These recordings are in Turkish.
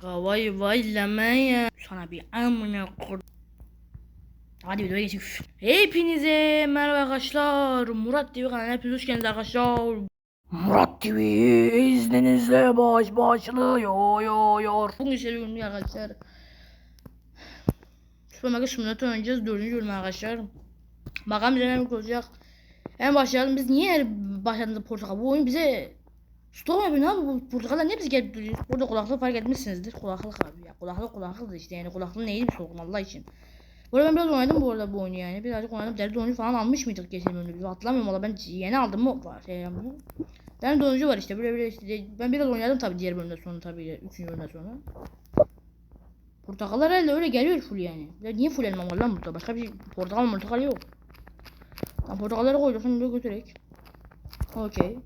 Kanka vay vay lemeye. Sana bir amına kur. Hadi videoya geçelim. Hepinize merhaba arkadaşlar. Murat TV kanalına hepiniz hoş geldiniz arkadaşlar. Murat TV izninizle baş başlıyor. Bugün size bir gün arkadaşlar. Süpermarket simülatör oynayacağız. Dördüncü bölüm arkadaşlar. Bakalım bize ne olacak. En başlayalım. Biz niye başladığımızda portakal? Bu oyun bize Stop abi bu portakallar niye biz gelip duruyor? Burada kulaklık fark etmişsinizdir. Kulaklık abi ya. Kulaklık kulaklık işte yani kulaklığın neydi bir sorun Allah için. Bu arada ben biraz oynadım bu arada bu oyunu yani. Birazcık oynadım. Deri donuncu falan almış mıydık geçen bölümde? Hatırlamıyorum valla ben yeni aldım mı var şey yapmıyor. Deri donuncu var işte böyle böyle işte. Ben biraz oynadım tabi diğer bölümden sonra tabi üçüncü bölümden sonra. Portakallar elde öyle geliyor full yani. Ya niye full elma var lan burada? Başka bir portakal portakal yok. Tamam portakalları koyduk şimdi götürek. Okey.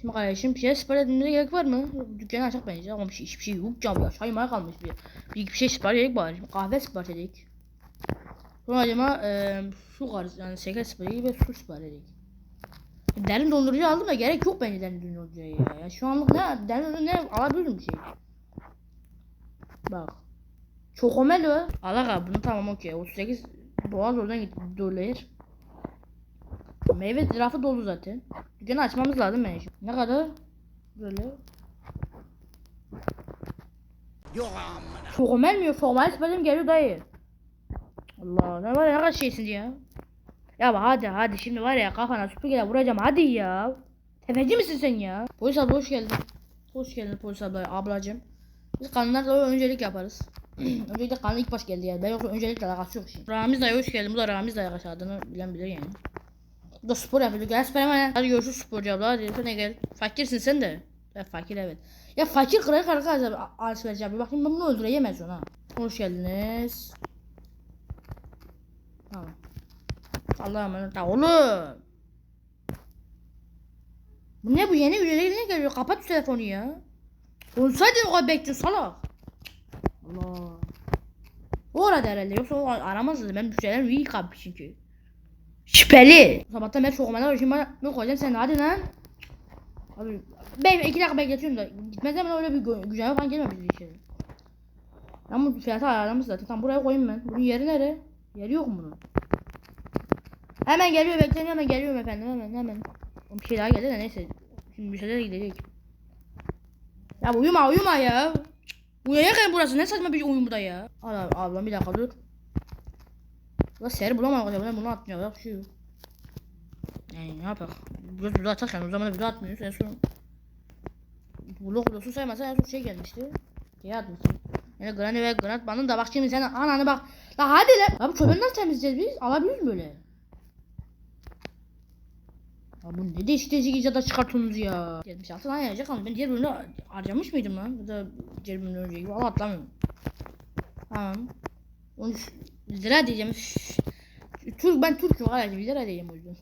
Şimdi kardeşim bir şey sipariş etmemize gerek var mı? Dükkanı açık bence ama bir şey, hiçbir şey yok canım ya. Çay maya kalmış bir. Bir, bir şey sipariş edelim bari. Kahve sipariş edelim. Sonra acaba e, su karısı yani şeker sipariş edelim ve su sipariş edelim. Derin dondurucu aldım da gerek yok bence derin dondurucuya ya. ya şu anlık ne derin dondurucu ne alabilirim bir şey. Bak. Çokomel var. Alak abi bunu tamam okey. 38 boğaz oradan git dolayır. Meyve rafı dolu zaten. Dükkanı açmamız lazım bence. Ne kadar? Böyle. Şokomel mi? Şokomel siparişim geliyor dayı. Allah ne var ya ne kadar şeysin ya. Ya bak hadi hadi şimdi var ya kafana süpürgeyle vuracağım hadi ya. Tefeci misin sen ya? Polis abla hoş geldin. Hoş geldin polis abla ablacım. Biz kanunlarla öncelik yaparız. Öncelikle kanun ilk baş geldi yani. Ben yoksa öncelikle alakası yok şimdi. Ramiz dayı hoş geldin. Bu da Ramiz dayı arkadaşlar adını bilen bilir yani. Bu da spor yapıyor. Gel spor hemen. Hadi görüşürüz sporcu abla. Hadi sen gel. Fakirsin sen de. Ya fakir evet. Ya fakir kırık arkadaşlar. Alışveriş yapıyor. Bakayım ben bunu son ha. Hoş geldiniz. Tamam. Allah'a emanet. Ya oğlum. Bu ne bu yeni üyeler ne geliyor? Kapat şu telefonu ya. Olsaydın o kadar bekliyor salak. Allah. O arada herhalde yoksa o aramazdı. Ben müşterilerim iyi kalp çünkü. Şüpheli. Sabahtan beri çok. Şimdi bana ne koyacağım sen hadi lan. Abi ben iki dakika bekletiyorum da gitmez hemen öyle bir güzel falan gelmemiş bir şey. Ben bu fiyatı ayarlamış zaten. Tam buraya koyayım ben. Bunun yeri nere? Yeri yok bunun? Hemen geliyor bekleyin hemen geliyorum efendim hemen hemen. Bir şey daha geldi de neyse. Şimdi müşteriler gidecek. Ya uyuma uyuma ya. Uyuyaken burası ne saçma bir oyun bu da ya. Al abi bir dakika dur. La seri bulamadık acaba ben bunu atmıyor bak şu. Yani ne yapalım? Göz video atarken o zaman video atmıyoruz en son. Blok videosu saymasa en son şey gelmişti. Şey atmıştım. Yani Granny ve Granat bandın da bak şimdi sen ananı bak. La hadi lan. Abi çöpeni nasıl temizleyeceğiz biz? Alabiliyoruz böyle. Ya bu ne değişik icada çıkartıyorsunuz ya. 76 tane yayacak ama ben diğer bölümde harcamış mıydım lan? Ya da diğer bölümde önce gibi. Valla atlamıyorum. Tamam. 13 lira diyeceğim. Türk ben Türk'üm arkadaşlar 1 lira diyeceğim o yüzden.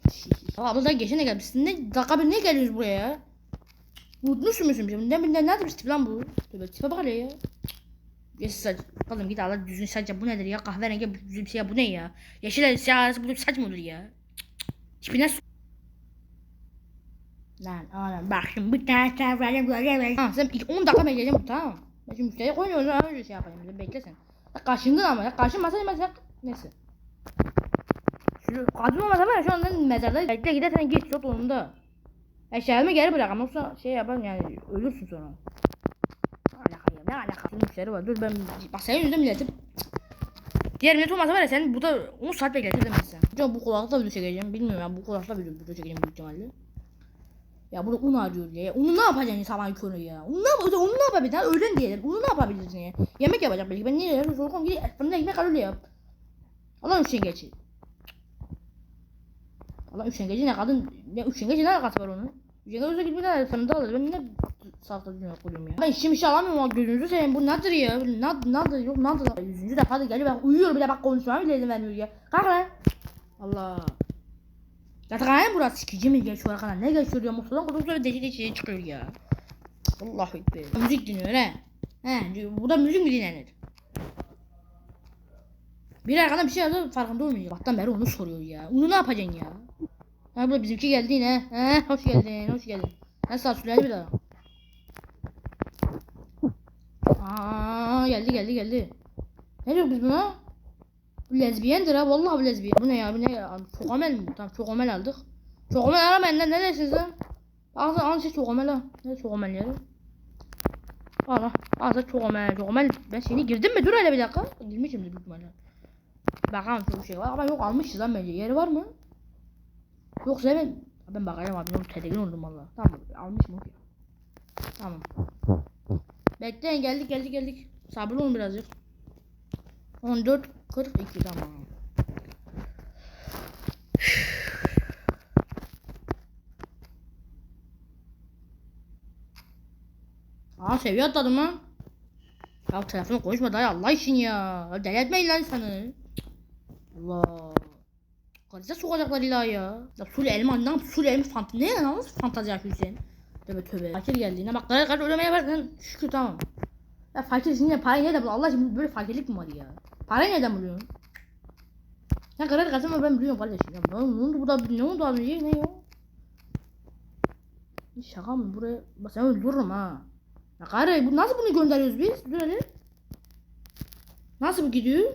Abladan geçene gelmişsin. Ne dakika ne geliyoruz buraya? Unutmuşsun musun bizim? Ne ne nerede bir tip lan bu? Tövbe tipe bak ya. Yeşil saç. Oğlum git Allah düzgün saç. Bu nedir ya? Kahverengi bir şey ya. Bu ne ya? Yeşil siyah arası bu saç mı olur ya? Tipine s- Lan oğlum bak şimdi bir tane böyle böyle Ha sen ilk 10 dakika bekleyeceğim tamam. Ben şimdi müşteri koyuyorum ben öyle şey yapayım. Bir bekle sen. Ya kaşındın ama ya kaşınmasaydın mesela. Neyse. Şu kadın olmasa var ya şu anda mezarda bekle gidersen geç yok onunda. Eşyalarımı geri bırak ama yoksa şey yaparım yani ölürsün sonra. Ne alaka ya ne alaka? Şimdi müşteri var dur ben bak senin yüzünden milletim. Diğer millet olmasa var ya sen burada 10 saat bekletirdim ben sen. Hocam bu kulaklıkla video çekeceğim bilmiyorum ya bu kulaklıkla video, video çekeceğim büyük ihtimalle. Ya burada un arıyor ya. Onu ne yapacaksın sabah körü ya? Onu ne yapacaksın? Onu ne yapabilirsin? Öğlen diyelim. Onu ne yapabilirsin ya? Yemek yapacak belki. Ben niye yapıyorum? Soğukam gidip fırında ekmek al öyle yap. Allah üç yengeci. Allah üç yengeci ne kadın? Ne üç yengeci ne alakası var onun? Üç yengeci olsa gidip bir fırında alır. Ben ne safta dünya koyuyorum ya. Ben işim işe alamıyorum gözünüzü seveyim. Bu nedir ya? Nad, nadır yok nadır. Yüzüncü defa da geliyor. Ben uyuyorum bile bak konuşmama bile izin vermiyor ya. Kalk lan. Allah. Yatakhane burası sikici mi geçiyor arkana ne geçiyor ya muhtemelen kutu sonra deli deli çıkıyor ya. Allahu ekber. Müzik dinliyor he. He burada müzik mi dinlenir? Bir arkadan bir şey yazıyor farkında olmuyor. Baktan beri onu soruyor ya. Onu ne yapacaksın ya? Ha burada bizimki geldi yine. He hoş geldin hoş geldin. Nasıl sağ bir daha. geldi geldi geldi. Ne diyor biz buna? Bu lezbiyendir ha vallahi bu lezbiyen. Bu ne ya bu ne ya? Çok amel mi? Tamam çok amel aldık. Çok amel aramayın lan ne dersiniz lan? Ağzı ağzı çok amel ha. Ne çok amel yeri? Allah ağzı çok amel çok amel. Ben seni girdim mi? Dur hele bir dakika. Girmişim de büyük ihtimalle. Bakalım çok şey var ama yok almışız lan bence. Yeri var mı? Yoksa ben ben bakacağım abi. Onu tedirgin oldum valla. Tamam almış mı? Tamam. Bekleyin geldik geldik geldik. Sabırlı olun birazcık. 14 42 tamam. Aa seviye atladım lan. Ya telefonu konuşma dayı Allah için ya. Deli lan seni. Allah. Karize sokacaklar illa ya. Ya sul elma ne yap sul elma fant ne ya nasıl fantazi yapıyorsun sen? Tövbe tövbe. Fakir geldi yine bak kadar kadar ölemeye ver lan şükür tamam. Ya fakir şimdi parayı nereden buluyor? Allah aşkına böyle fakirlik mi var ya? Parayı nereden buluyorsun? Ya kadar kazanma ben biliyorum kardeşim. Ya ne oldu bu da ne oldu az önce ne o? Şaka mı buraya? Bak seni öldürürüm ha. Ya karı bu nasıl bunu gönderiyoruz biz? Dur hele. Nasıl bu gidiyor?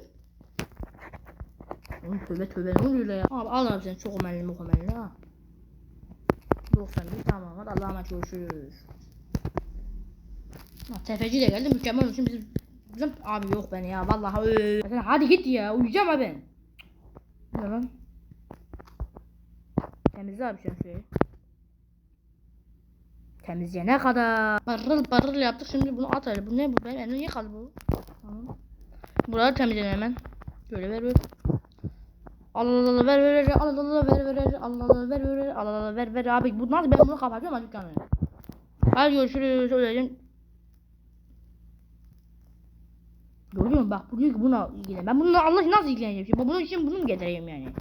Oğlum tövbe tövbe ne oluyor ya? Abi al abi sen çok omelli mukamelli ha. 91 tamam hadi Allah'a emanet görüşürüz. Ha, tefeci de geldi mükemmel olsun bizim, bizim abi yok ben ya vallahi. Sen hadi git ya uyuyacağım abi ben. Ne lan? Temizle abi sen şurayı. Temizleyene kadar. Barıl barıl yaptık şimdi bunu at hele. Bu ne bu? Ben elimde niye kaldı bu? Tamam. Buraları temizleyelim hemen. Böyle ver ver. Al al al ver ver ver al al al ver ver ver al al al ver ver ver al al al ver ver abi bu nasıl ben bunu kapatıyorum dükkanı. Hadi görüşürüz öyleyim. Görüyor musun bak bu diyor ki buna ilgilen. Ben bununla Allah nasıl ilgileneceğim şimdi? Bunun için bunu mu getireyim yani?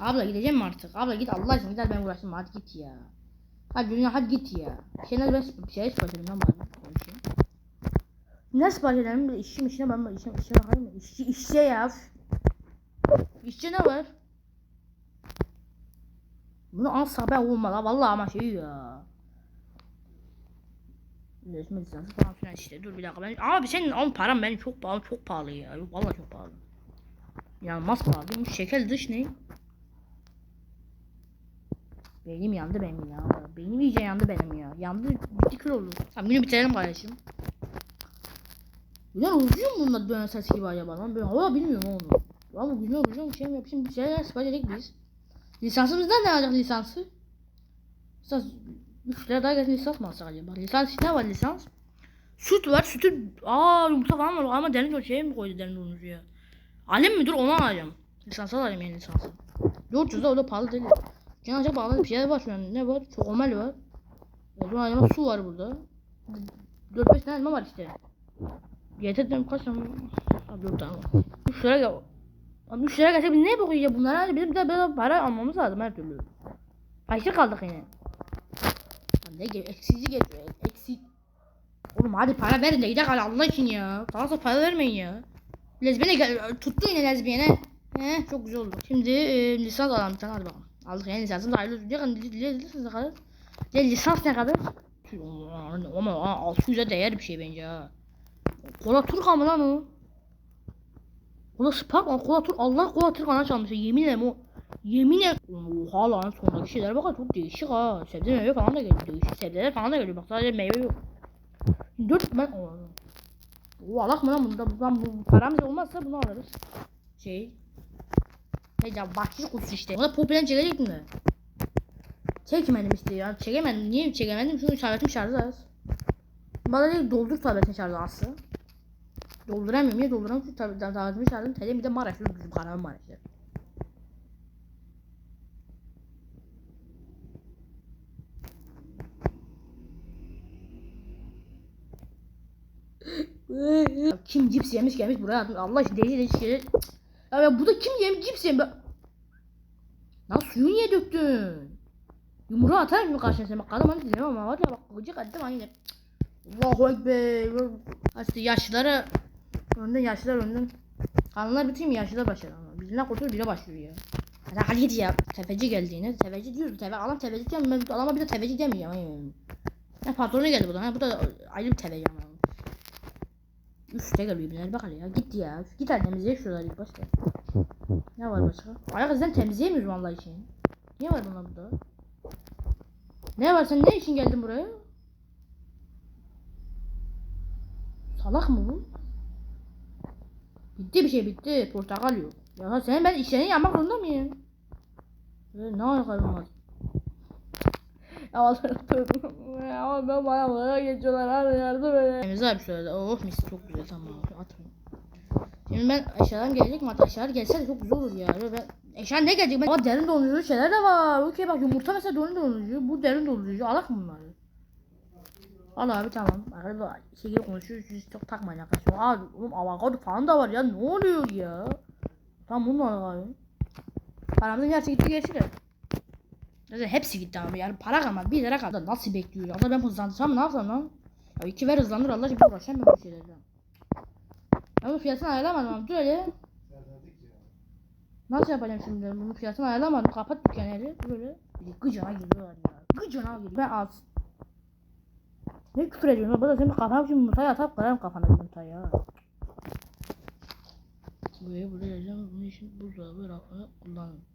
Abla gideceğim mi artık? Abla git Allah aşkına gider ben uğraştım hadi git ya. Hadi dünya hadi git ya. Şeyler ben bir şey sipariş edeyim lan. Konuşayım. Ne sipariş edelim? Bir işçi işine ben ben işe işe bakayım mı? İşçi işçi ya. İşçi ne var? Bunu alsa ben olmalı vallahi ama şey ya. Resmi lisansı falan filan işte. Dur bir dakika ben. Abi senin on param benim çok pahalı çok pahalı ya. Yok vallahi çok pahalı. Yanmaz pahalı. Bu şeker dış ne? Beynim yandı benim ya. Beynim iyice yandı benim ya. Yandı bitti kül oldu. Tamam günü bitirelim kardeşim. Güzel uzuyor mu bunlar dönen ses gibi acaba lan? Ben hava bilmiyorum onu. Ama güzel uzuyor şey mi yapayım? Bir şeyler sipariş edelim biz. Lisansımızdan ne alacak lisansı? Lisans 3 lira daha gelsin lisans mı alsak acaba? Lisans ne var lisans? Süt var sütü aa yumurta falan var ama derin o şey mi koydu derin dondurucu ya? Alem mi dur onu alacağım. Lisans alayım yani lisansı. 400 da o da pahalı değil. Acaba pahalı bir şeyler var şu an. Ne var? Çokomel var. Ondan acaba su var burada. 4-5 tane elma var işte. Yeterden kaç tane? Abi 4 tane var. 3 lira gel. Abi 3 lira gelse biz ne bakıyoruz bunlara? Hadi bizim de böyle para almamız lazım her türlü. Fakir kaldık yine. Ne ge- eksici getiriyor. Eksik. Oğlum hadi para verin de gidelim Allah için ya. Daha sonra para vermeyin ya. Lezbiyene gel. Tuttu yine lezbiyene. He çok güzel oldu. Şimdi e, lisans alalım tane hadi bakalım. Aldık yani lisansını da hayırlı olsun. Yakın lisans ne kadar? Ya lisans ne kadar? Ama 600'e değer bir şey bence ha. Kola Turka mı lan o? Kola Spark mı? Kola Turk Allah Kola Turkan'a çalmış. Yemin ederim o. Yemin ederim. Oha lan sondaki şeyler bak çok değişik ha. Sebze meyve falan da geliyor. Değişik sebzeler falan da geliyor. Bak sadece meyve yok. Dört ben o. O alak mı lan bunda? Buradan bu paramız olmazsa bunu alırız. Şey. Ne ya bahçeli kutusu işte. O da popüler çekecek mi? Çekmedim işte ya. Çekemedim. Niye çekemedim? Çünkü tabletim şarjı az. Bana değil doldur tabletin şarjı azsa. Dolduramıyorum. Niye dolduramıyorum? Çünkü tabletin şarjı tele bir de Maraşlı bizim kanalım Maraşlı. Kim cips yemiş gelmiş buraya. Allah için değişik değişik şeyler. Ya, ya burada kim yemiş cips yemiş. Lan suyu niye döktün? Yumruğu atar mı karşına sen? Bak kadın bana dinlemem ama var ya bak gıcık ettim aynı. Allahu Ekber. İşte yaşlılara önden yaşlılar önden. Kanunlar bütün mi yaşlılar başlar ama. Birinden kurtulur biri başlıyor ya. Hadi hadi git ya. Tefeci geldi yine. Tefeci diyoruz. Tefe, adam tefeci diyor. Ben adama bir de tefeci demeyeceğim. Ha patronu geldi buradan. Ha bu da ayrı bir televizyon. var. Üste geliyor binler bak hele ya. Gitti ya. Git hadi temizle şuraları ilk başta. Ne var başka? Ayak izden temizleyemiyoruz vallahi için. Ne var bunlar burada? Ne var sen ne için geldin buraya? Salak mı bu? Bitti bir şey bitti. Portakal yok. Ya sen ben işlerini yapmak zorunda mıyım? Ee, ne alaka olmaz? Allah'ım ya ben bana bana geçiyorlar abi yardım edin. Temiz abi şöyle oh mis çok güzel tamam atmayın. Şimdi ben aşağıdan gelecek mi? Aşağı gelse de çok güzel olur ya. Ben aşağı ne gelecek? Ben... Aa derin dondurucu şeyler de var. Okey bak yumurta mesela derin dondurucu. Bu derin dondurucu. Alak mı bunları? Al abi tamam. Arada şey konuşuyoruz. Siz çok takmayın arkadaşlar. Aa oğlum avokado falan da var ya. Ne oluyor ya? Tamam bunu al abi. Paramızın yarısı gitti geçti. Zaten hepsi gitti abi yani para kalmadı. Bir lira kaldı. Nasıl bekliyor ya? Ben hızlandırsam ne yapsam lan? Ya iki ver hızlandır Allah aşkına uğraşamam ben bu şeylerden. Ben bunun fiyatını ayarlamadım abi. Dur hele. Nasıl yapacağım şimdi? Bunun fiyatını ayarlamadım. Kapat dükkanı hele. Böyle. Bir gıcana giriyorlar ya. Gıcana giriyor. Ben az. Ne küfür ediyorsun? Burada senin kafam şimdi yumurtayı atar kırarım kafana yumurtayı ya. Buraya buraya yazacağım. Bunun için buzdolabı rafını kullanın.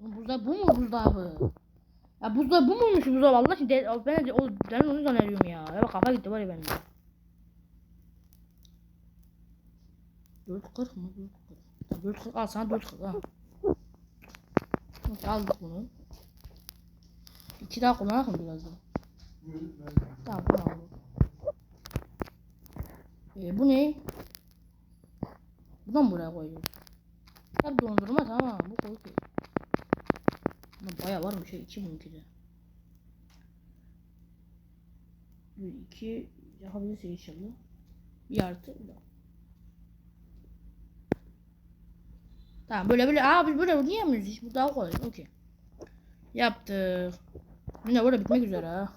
Buzdolabı bu mu buzdolabı? Ya buzdolabı bu muymuş buzdolabı? Allah için de, ben de, o, ben onu zannediyorum ya. Ya kafa gitti var ya benim. 440 mı? 440. 440 al sana 440 ha. Neyse aldık bunu. İki daha kullanalım birazdan? Tamam bunu aldık. Ee, bu ne? Buradan buraya koyuyoruz. Tabi dondurma tamam bu koy koy. Lan Baya var bir şey iki bununki de. Bir iki yapabilirse inşallah. Bir artı. Tamam böyle böyle aa biz böyle niye yapmıyoruz hiç bu daha kolay okey. Yaptık. Yine burada bitmek üzere ha.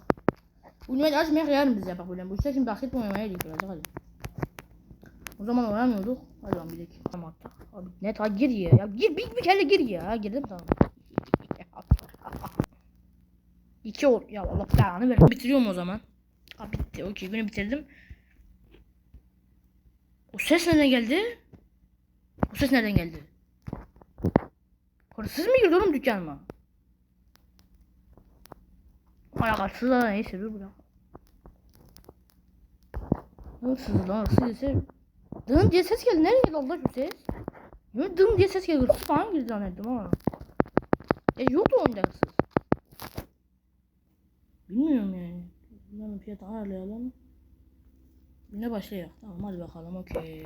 Üniversite açmaya yarın biz yapak böyle. Bu işte şimdi basketbol oynamaya gidiyoruz hadi. O zaman oynamıyorduk. Hadi lan bir dakika. Tamam attık. Abi net ha gir ya. Ya gir bir, bir kere gir ya. Girdim tamam. İki ol. Ya Allah belanı ver. Bitiriyorum o zaman. Ha bitti. Okey günü bitirdim. O ses nereden geldi? O ses nereden geldi? Hırsız mı girdi oğlum dükkanıma? Alakasız da neyse dur bırak. Hırsız lan hırsız ise Dım diye ses geldi. Nereye geldi Allah şu ses? Dım diye ses geldi. Hırsız falan girdi zannettim ama. E yoktu oyunda hırsız. Bilmiyorum yani. Bunların fiyatı ayarlayalım. Güne başlayalım. Tamam hadi bakalım okey.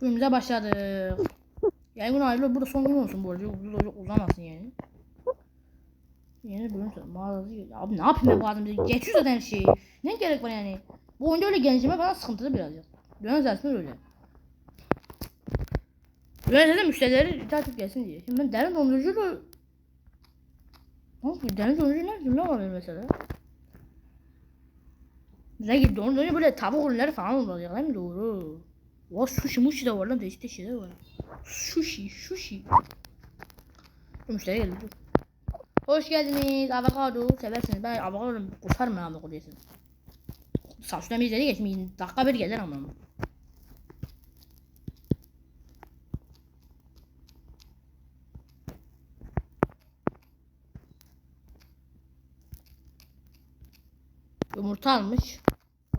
Günümüze başladık. Yani gün ayrılıyor. Burada son gün olsun bu arada. Burada uzamasın yani. Yeni bölüm mağazası. Abi ne yapayım ben bu adam bize geçiyor zaten her şeyi. Ne gerek var yani. Bu oyunda öyle gençleme falan sıkıntılı birazcık. Dönem dersinde öyle. Böyle de müşterileri takip gelsin diye. Şimdi ben derin dondurucuyla ne? Derin dondurucu ne? Ne olabilir mesela? Mesela ki dondurucu böyle tavuk ürünleri falan olacak değil mi? Doğru. O sushi mushi de var lan değişik şeyler var. Sushi, sushi. Müşteri geldi. Hoş geldiniz. Avokado seversiniz. Ben avokado kusarım ben avokado yesin. Saçlarımı izledi geçmeyin. Dakika bir gelir ama. Yumurta almış.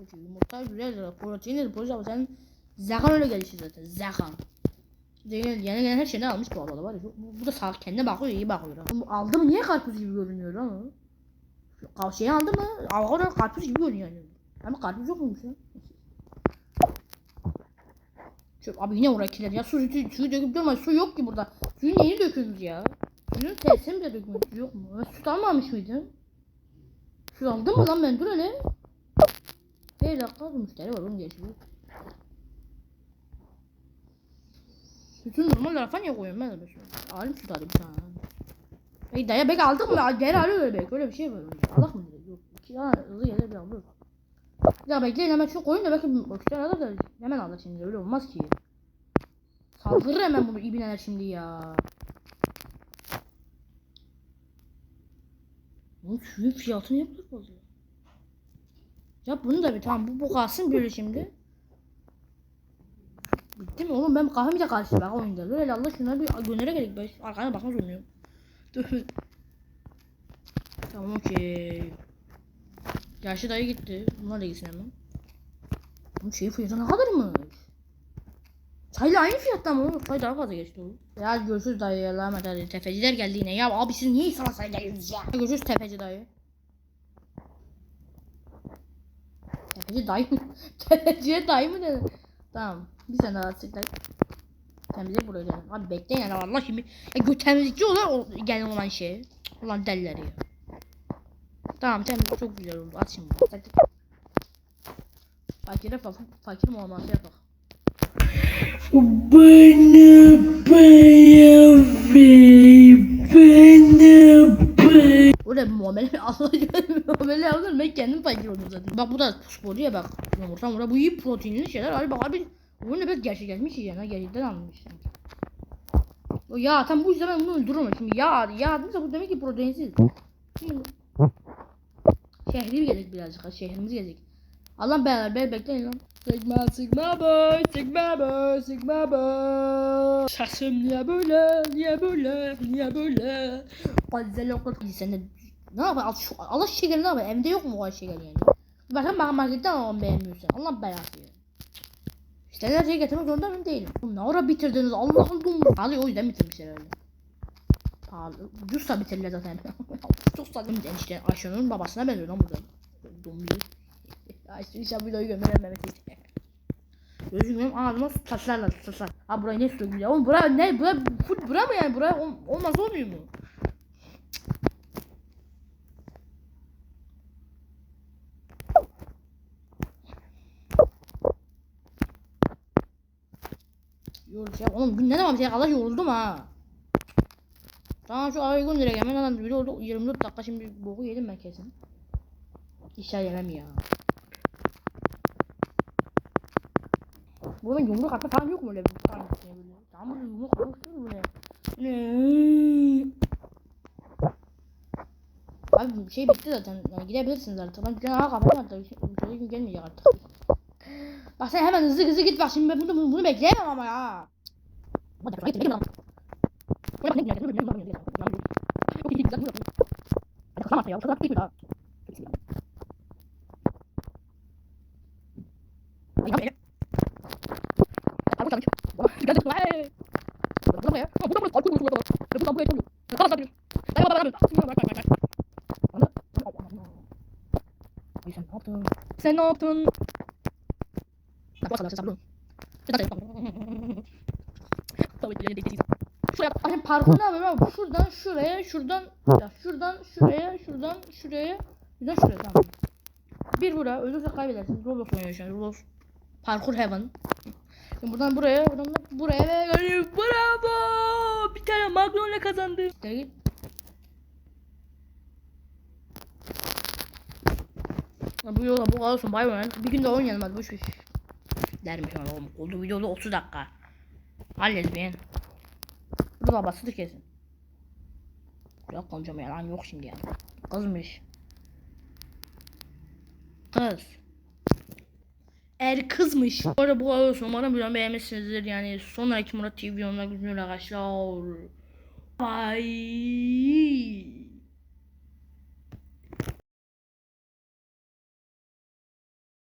Okey, Yumurta güzel. Protein protein ama senin zekan öyle gelişi zaten. Zekan. Yeni, yeni gelen her şeyden almış bu arada var ya. Bu, bu da sağ kendine bakıyor iyi bakıyor. Bu Aldı mı niye karpuz gibi görünüyor lan o? Şu kav- Şeyi aldı mı? Avokado karpuz gibi görünüyor yani. Ama karpuz yok muymuş ya? Şu, abi yine oraya kiler ya. Su, su, suyu döküp durma. Su yok ki burada. Suyu neyini döküyoruz ya? Suyun bile dökmüyoruz. Su yok mu? Ben süt almamış mıydım? Su aldım mı lan ben? Dur hele. Bir dakika bir müşteri var onu geçiyor. Sütün normal tarafa niye koyuyorum ben de böyle? Alayım süt alayım bir tane. Ey daya bek aldık mı? Geri alıyor öyle bek. Öyle bir şey var. Allah mı? Yok. İki tane hızlı gelir bir alır. Ya bekleyin hemen şu koyun da belki müşteri alır da hemen alır şimdi. Öyle olmaz ki. Saldırır hemen bunu ibineler şimdi ya. Oğlum şunun fiyatı ne kadar fazla? Ya bunu da bir tamam bu, bu kalsın böyle şimdi. Bitti mi oğlum ben kahvemi de karşı bak oyunda. Böyle Allah şunları bir göndere gerek ben arkana bakmaz olmuyor. Dur. tamam okey. Yaşlı dayı gitti. Bunlar da gitsin hemen. Bunun şey fiyatı ne kadarmış? Çayla aynı fiyatta mı? oğlum? Çay daha fazla geçti oğlum. Ya görüşürüz dayı. Lahmet hadi. Tefeciler geldi yine. Ya abi siz niye sana say geliyorsunuz ya? Görüşürüz tefeci dayı. Tefeci dayı mı? Tefeciye dayı mı dedin? Tamam. Bir sene daha sıklar. Temizlik buraya gelin. Abi bekleyin yani Allah şimdi. Ya gö temizlikçi olan o, gelin olan şey. Ulan delileri. Tamam temizlik çok güzel oldu. Aç şimdi. Hadi. Fakire fakir, fakir muamelesi yapak. Bana ver, bana bir muamele Allah muamele yaptın ben kendim fakir oldum zaten. Bak bu da sporcu ya bak. Yumurta mura bu iyi proteinli şeyler. Abi bak abi bu ne biraz gerçek gelmiş yani gerçekten anlamış. sanki. O ya tam bu yüzden ben bunu öldürürüm şimdi ya ya demişse bu demek ki proteinsiz. Şehri gezdik birazcık şehrimizi gezdik. Allah beyler bey bekleyin lan. Sigma sigma boy sigma boy sigma boy. Sesim niye böyle niye böyle niye böyle. Güzel okul. Sen de ne yapar? Şu, Allah şeker ne yapar? Evde yok mu o şeker yani? Bakın bak marketten alalım beğenmiyorsan. Allah belası ya. İşte her şeyi getirmek zorunda ben değilim. Oğlum Ne ara bitirdiniz? Allah'ım dumur. Pahalı o yüzden bitirmişler öyle. Pahalı. Ucuzsa bitirirler zaten. Çok saçma. İşte Ayşe'nin babasına benziyor lan burada. Dumlu. Ayşe inşallah videoyu gönderememesi için. Gözüm benim ağzıma su taşlarla su taşlar. Ha burayı ne sürüyor ya? Oğlum bura ne? Bura bura mı yani? Bura ol- olmaz olmuyor mu? Yorucu ya. Oğlum gün ne zaman bir şey kadar yoruldum ha. Tamam şu arayı göndereceğim. Hemen adam bir oldu 24 dakika şimdi boku yedim ben kesin. İşler yemem ya. Bunun yumruk atma falan yok mu öyle bir tane şey böyle? Tamam böyle yumruk atmak istiyorum böyle. Abi şey bitti zaten. Yani gidebilirsiniz artık. Ben dükkanı hala kapattım artık. Bir şey- şey gelmeyecek artık. Bak sen hemen hızlı hızlı git bak şimdi bunu, bunu, bunu bekleyemem ama ya. Sen ne yaptın? Bak bak sen ki değil. Şuraya hani parkur ne yapıyorum abi? Şuradan şuraya, şuradan ya şuradan şuraya, şuradan şuraya, şuradan şuraya tamam. Bir bura, ölürse kaybedersin. Roblox oynuyor şu an. Roblox Parkur Heaven. Şimdi buradan buraya, buradan da buraya ve geliyor. Bravo! Bir tane Magnol'le kazandı. İşte git. Bu yola bu olsun bay bay. Bir gün de oynayalım hadi boş ver. Dermiş ama oğlum. Oldu videoda 30 dakika. Halledin ben. Bu da basıdır kesin. Yok konuşama yalan yok şimdi yani. Kızmış. Kız. Eğer kızmış. Bu arada bu arada. Umarım videomu beğenmişsinizdir. Yani sonraki Murat TV videomda görüşürüz arkadaşlar. Bye.